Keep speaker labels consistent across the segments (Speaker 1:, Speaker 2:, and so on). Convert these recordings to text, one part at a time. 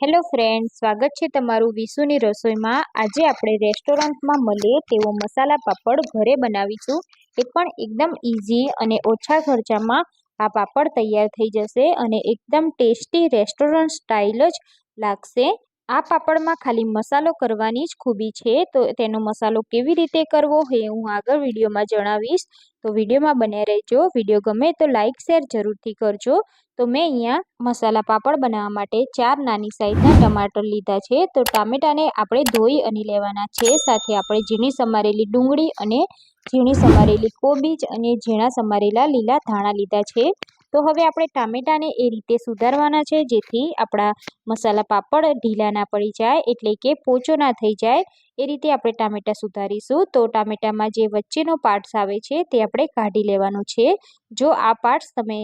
Speaker 1: Hello friend સ્વાગત છે તમારું વિશુની રસોઈમાં. આજે આપણે રેસ્ટોરન્ટમાં મળીએ તેવો મસાલા પાપડ ઘરે બનાવીશું. એ પણ એકદમ ઇઝી અને ઓછા ખર્ચામાં આ પાપડ તૈયાર થઈ જશે અને એકદમ ટેસ્ટી રેસ્ટોરન્ટ સ્ટાઇલ જ લાગશે. આ પાપડમાં ખાલી મસાલો કરવાની જ ખૂબી છે, તો તેનો મસાલો કેવી રીતે કરવો એ હું આગળ વિડીયોમાં જણાવીશ. તો વિડીયોમાં બન્યા રહેજો. વીડિયો ગમે તો લાઇક શેર જરૂરથી કરજો. તો મેં અહીંયા મસાલા પાપડ બનાવવા માટે ચાર નાની સાઈઝના ટમાટર લીધા છે. તો ટામેટાને આપણે ધોઈ અને લેવાના છે. સાથે આપણે ઝીણી સમારેલી ડુંગળી અને ઝીણી સમારેલી કોબીજ અને ઝીણા સમારેલા લીલા ધાણા લીધા છે. તો હવે આપણે ટામેટાને એ રીતે સુધારવાના છે, જેથી આપણા મસાલા પાપડ ઢીલા ના પડી જાય, એટલે કે પોચો ના થઈ જાય. એ રીતે આપણે ટામેટા સુધારીશું. તો ટામેટામાં જે વચ્ચેનો પાર્ટ્સ આવે છે, તે આપણે કાઢી લેવાનો છે. જો આ પાર્ટ્સ તમે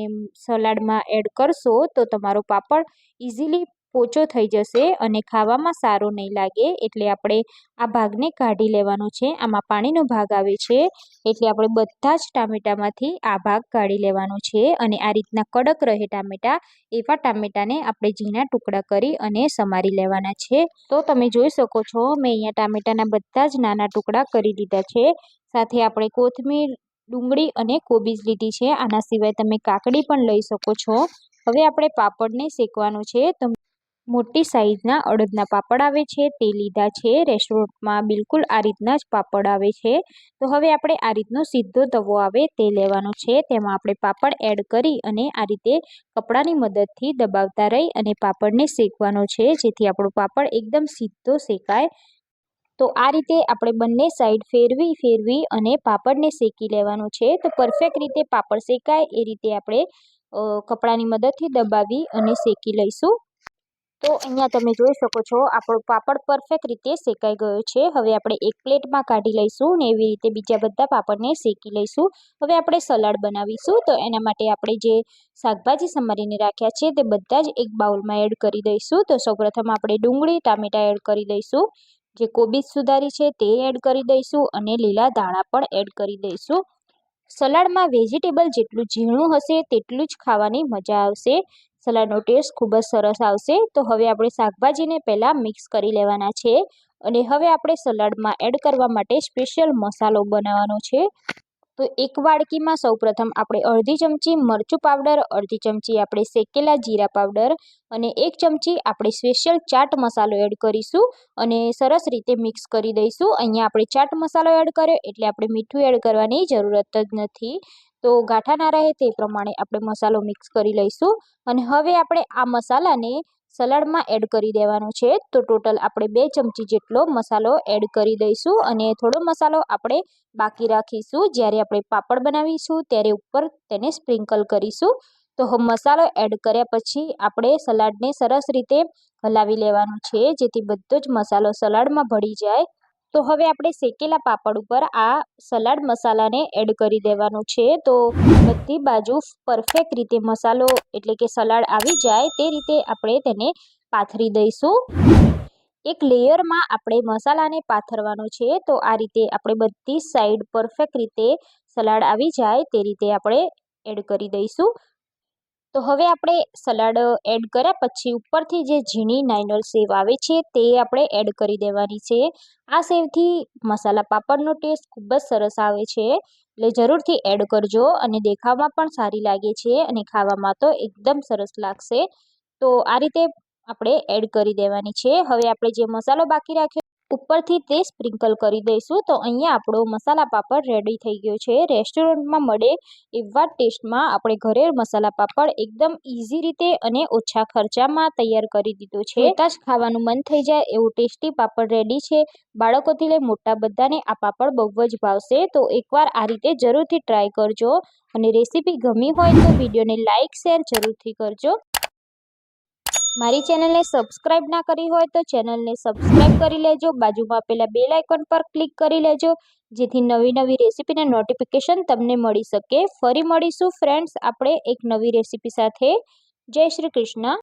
Speaker 1: સલાડમાં એડ કરશો, તો તમારો પાપડ ઇઝીલી પોચો થઈ જશે અને ખાવામાં સારો નહીં લાગે એટલે આપણે આ ભાગને કાઢી લેવાનો છે. આમાં પાણીનો ભાગ આવે છે એટલે આપણે બધા જ ટામેટામાંથી આ ભાગ કાઢી લેવાનો છે અને આ રીતના કડક રહે ટામેટા એવા ટામેટાને આપણે ઝીણા ટુકડા કરી અને સમારી લેવાના છે. તો તમે જોઈ શકો છો મેં અહીંયા ટામેટાના બધા જ નાના ટુકડા કરી દીધા છે. સાથે આપણે કોથમીર, ડુંગળી અને કોબીજ લીધી છે. આના સિવાય તમે કાકડી પણ લઈ શકો છો. હવે આપણે પાપડને શેકવાનું છે. તો મોટી સાઈઝના અડદના પાપડ આવે છે, તે લીધા છે, રેસ્ટોરન્ટમાં બિલકુલ આ રીતના જ પાપડ આવે છે. તો હવે આપણે આ રીતનો સીધો તવો આવે તે લેવાનો છે, તેમાં આપણે પાપડ એડ કરી અને આ રીતે કપડાની મદદથી દબાવતા રહી અને પાપડને શેકવાનો છે, જેથી આપણો પાપડ એકદમ સીધો શેકાય. તો આ રીતે આપણે બંને સાઈડ ફેરવી ફેરવી અને પાપડને શેકી લેવાનો છે. તો પરફેક્ટ રીતે પાપડ શેકાય, એ રીતે આપણે કપડાની મદદથી દબાવી અને શેકી લઈશું. તો અહીંયા તમે જોઈ શકો છો, આપણો પાપડ પરફેક્ટ રીતે શેકાઈ ગયો છે. હવે આપણે એક પ્લેટમાં કાઢી લઈશું ને એવી રીતે બીજા બધા પાપડને શેકી લઈશું. હવે આપણે સલાડ બનાવીશું, તો એના માટે આપણે જે શાકભાજી સમારીને રાખ્યા છે તે બધા જ એક બાઉલમાં એડ કરી દઈશું. તો સૌપ્રથમ આપણે ડુંગળી, ટામેટાં એડ કરી દઈશું જે કોબીજ સુધારી છે તે એડ કરી દઈશું અને લીલા દાણા પણ એડ કરી દઈશું. સલાડમાં વેજીટેબલ જેટલું ઝીણું હશે તેટલું જ ખાવાની મજા આવશે. સલાડનો ટેસ્ટ ખૂબ જ સરસ આવશે. તો હવે આપણે શાકભાજીને પહેલાં મિક્સ કરી લેવાના છે અને હવે આપણે સલાડમાં એડ કરવા માટે સ્પેશિયલ મસાલો બનાવવાનો છે. તો એક વાડકીમાં સૌપ્રથમ આપણે અડધી ચમચી મરચું પાવડર, અડધી ચમચી આપણે શેકેલા જીરા પાવડર અને એક ચમચી આપણે સ્પેશિયલ ચાટ મસાલો એડ કરીશું અને સરસ રીતે મિક્સ કરી દઈશું. અહીંયા આપણે ચાટ મસાલો એડ કર્યો એટલે આપણે મીઠું એડ કરવાની જરૂરત જ નથી. તો ગાંઠા ના રહે તે પ્રમાણે આપણે મસાલો મિક્સ કરી લઈશું. અને હવે આપણે આ મસાલાને સલાડમાં એડ કરી દેવાનો છે. તો ટોટલ આપણે બે ચમચી જેટલો મસાલો એડ કરી દઈશું અને થોડો મસાલો આપણે બાકી રાખીશું. જ્યારે આપણે પાપડ બનાવીશું ત્યારે ઉપર તેને સ્પ્રિંકલ કરીશું. તો મસાલો એડ કર્યા પછી આપણે સલાડને સરસ રીતે હલાવી લેવાનું છે. જેથી બધો જ મસાલો સલાડમાં ભળી જાય. તો હવે આપણે શેકેલા પાપડ ઉપર આ સલાડ મસાલાને એડ કરી દેવાનું છે. તો બધી બાજુ પરફેક્ટ રીતે મસાલો એટલે કે સલાડ આવી જાય તે રીતે આપણે તેને પાથરી દઈશું. એક લેયરમાં આપણે મસાલાને પાથરવાનો છે તો આ રીતે આપણે બધી સાઈડ પરફેક્ટ રીતે સલાડ આવી જાય તે રીતે આપણે એડ કરી દઈશું. તો હવે આપણે સલાડ એડ કર્યા. પછી ઉપરથી જે ઝીણી નાઇનોલ સેવ આવે છે, તે આપણે એડ કરી દેવાની છે. આ સેવથી મસાલા પાપડનો ટેસ્ટ ખૂબ જ સરસ આવે છે. એટલે જરૂરથી એડ કરજો અને દેખાવમાં પણ સારી લાગે છે અને ખાવામાં તો એકદમ સરસ લાગશે. તો આ રીતે આપણે એડ કરી દેવાની છે. હવે આપણે જે મસાલો બાકી રાખ્યો ઉપરથી તે સ્પ્રિંકલ કરી દઈશું. તો અહીંયા આપણો મસાલા પાપડ રેડી થઈ ગયો છે. રેસ્ટોરન્ટમાં મળે એવા ટેસ્ટમાં આપણે ઘરે મસાલા પાપડ એકદમ ઇઝી રીતે અને ઓછા ખર્ચામાં તૈયાર કરી દીધો છે. જ ખાવાનું મન થઈ જાય એવું ટેસ્ટી પાપડ રેડી છે. બાળકોથી લઈ મોટા બધાને આ પાપડ બહુ જ ભાવશે. તો એકવાર આ રીતે જરૂરથી ટ્રાય કરજો. અને રેસીપી ગમી હોય તો વિડીયોને લાઇક શેર જરૂરથી કરજો. મારી ચેનલને સબસ્ક્રાઇબ ના કરી હોય તો ચેનલને સબસ્ક્રાઇબ કરી લેજો. બાજુમાં આપેલા બેલ આઇકોન પર ક્લિક કરી લેજો. જેથી નવી નવી રેસીપીના નોટિફિકેશન તમને મળી શકે. ફરી મળીશું, ફ્રેન્ડ્સ. આપણે એક નવી રેસીપી સાથે. જય શ્રી કૃષ્ણ.